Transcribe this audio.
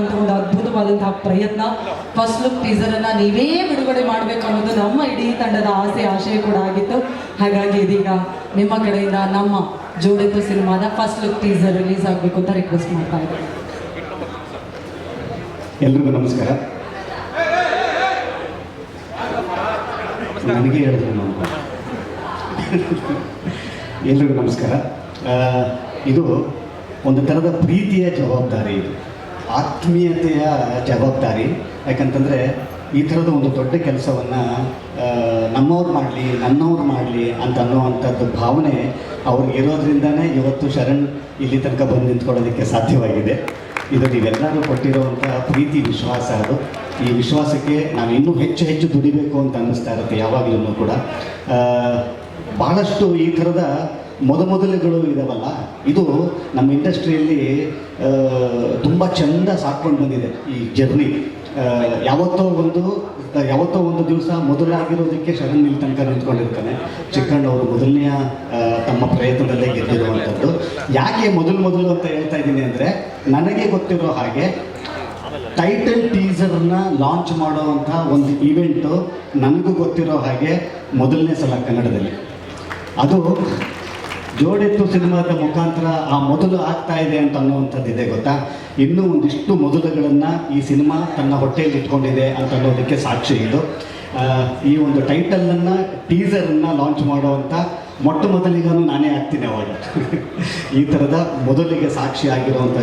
ಒಂದು ಅದ್ಭುತವಾದಂತಹ ಪ್ರಯತ್ನ. ಫಸ್ಟ್ ಲುಕ್ ಟೀಸರ್ ಅನ್ನ ನೀವೇ ಬಿಡುಗಡೆ ಮಾಡಬೇಕು ಅನ್ನೋದು ನಮ್ಮ ಇಡೀ ತಂಡದ ಆಸೆ, ಆಶಯ ಕೂಡ ಆಗಿತ್ತು. ಹಾಗಾಗಿ ಇದೀಗ ನಿಮ್ಮ ಕಡೆಯಿಂದ ನಮ್ಮ ಜೋಡಿತ ಸಿನಿಮಾದ ಫಸ್ಟ್ ಲುಕ್ ಟೀಸರ್ ರಿಲೀಸ್ ಆಗಬೇಕು ಅಂತ ರಿಕ್ವೆಸ್ಟ್ ಮಾಡ್ತಾ ಇದ್ದೀನಿ. ಎಲ್ರಿಗೂ ನಮಸ್ಕಾರ. ನನಗೆ ಎಲ್ರಿಗೂ ನಮಸ್ಕಾರ. ಇದು ಒಂದು ಥರದ ಪ್ರೀತಿಯ ಜವಾಬ್ದಾರಿ ಇದು. ಆತ್ಮೀಯತೆಯ ಜವಾಬ್ದಾರಿ. ಯಾಕಂತಂದರೆ ಈ ಥರದ ಒಂದು ದೊಡ್ಡ ಕೆಲಸವನ್ನು ನಮ್ಮವ್ರು ಮಾಡಲಿ, ನನ್ನವ್ರು ಮಾಡಲಿ ಅಂತ ಅನ್ನೋವಂಥದ್ದು ಭಾವನೆ ಅವ್ರಿಗೆ ಇರೋದ್ರಿಂದನೇ ಇವತ್ತು ಶರಣ್ ಇಲ್ಲಿ ತನಕ ಬಂದು ನಿಂತ್ಕೊಳ್ಳೋದಕ್ಕೆ ಸಾಧ್ಯವಾಗಿದೆ. ಇದು ನೀವೆಲ್ಲರೂ ಕೊಟ್ಟಿರುವಂಥ ಪ್ರೀತಿ, ವಿಶ್ವಾಸ ಅದು. ಈ ವಿಶ್ವಾಸಕ್ಕೆ ನಾನು ಇನ್ನೂ ಹೆಚ್ಚು ಹೆಚ್ಚು ದುಡಿಬೇಕು ಅಂತ ಅನ್ನಿಸ್ತಾ ಇರುತ್ತೆ ಯಾವಾಗಲೂ ಕೂಡ. ಭಾಳಷ್ಟು ಈ ಥರದ ಮೊದಮೊದಲುಗಳು ಇದಾವಲ್ಲ. ಇದು ನಮ್ಮ ಇಂಡಸ್ಟ್ರಿಯಲ್ಲಿ ತುಂಬ ಚೆಂದ ಸಾಕೊಂಡು ಬಂದಿದೆ ಈ ಜರ್ನಿ. ಯಾವತ್ತೋ ಒಂದು ಯಾವತ್ತೋ ಒಂದು ದಿವಸ ಮೊದಲಾಗಿರೋದಕ್ಕೆ ಶರಣ್ ಇಲ್ಲಿ ತನಕ ನಿಂತ್ಕೊಂಡಿರ್ತಾನೆ. ಚಿಕ್ಕಣ್ಣವರು ಮೊದಲನೆಯ ತಮ್ಮ ಪ್ರಯತ್ನದಲ್ಲೇ ಗೆದ್ದಿರುವಂಥದ್ದು. ಯಾಕೆ ಮೊದಲು ಮೊದಲು ಅಂತ ಹೇಳ್ತಾ ಇದ್ದೀನಿ ಅಂದರೆ, ನನಗೆ ಗೊತ್ತಿರೋ ಹಾಗೆ ಟೈಟಲ್ ಟೀಸರ್ನ ಲಾಂಚ್ ಮಾಡುವಂಥ ಒಂದು ಈವೆಂಟು ನನಗೂ ಗೊತ್ತಿರೋ ಹಾಗೆ ಮೊದಲನೇ ಸಲ ಕನ್ನಡದಲ್ಲಿ. ಅದು ಜೋಡೆತ್ತು ಸಿನಿಮಾದ ಮುಖಾಂತರ ಆ ಮೊದಲು ಆಗ್ತಾ ಇದೆ ಅಂತ ಅನ್ನುವಂಥದ್ದು ಇದೆ ಗೊತ್ತಾ? ಇನ್ನೂ ಒಂದಿಷ್ಟು ಮೊದಲುಗಳನ್ನು ಈ ಸಿನಿಮಾ ತನ್ನ ಹೊಟ್ಟೆಯಲ್ಲಿ ಇಟ್ಕೊಂಡಿದೆ ಅಂತ ಅನ್ನೋದಕ್ಕೆ ಸಾಕ್ಷಿ ಇದು. ಈ ಒಂದು ಟೈಟಲನ್ನು, ಟೀಸರನ್ನು ಲಾಂಚ್ ಮಾಡುವಂಥ ಮೊಟ್ಟ ಮೊದಲಿಗಾನು ನಾನೇ ಆಗ್ತೀನಿ ಅವಾಗ. ಈ ಥರದ ಮೊದಲಿಗೆ ಸಾಕ್ಷಿ ಆಗಿರುವಂಥ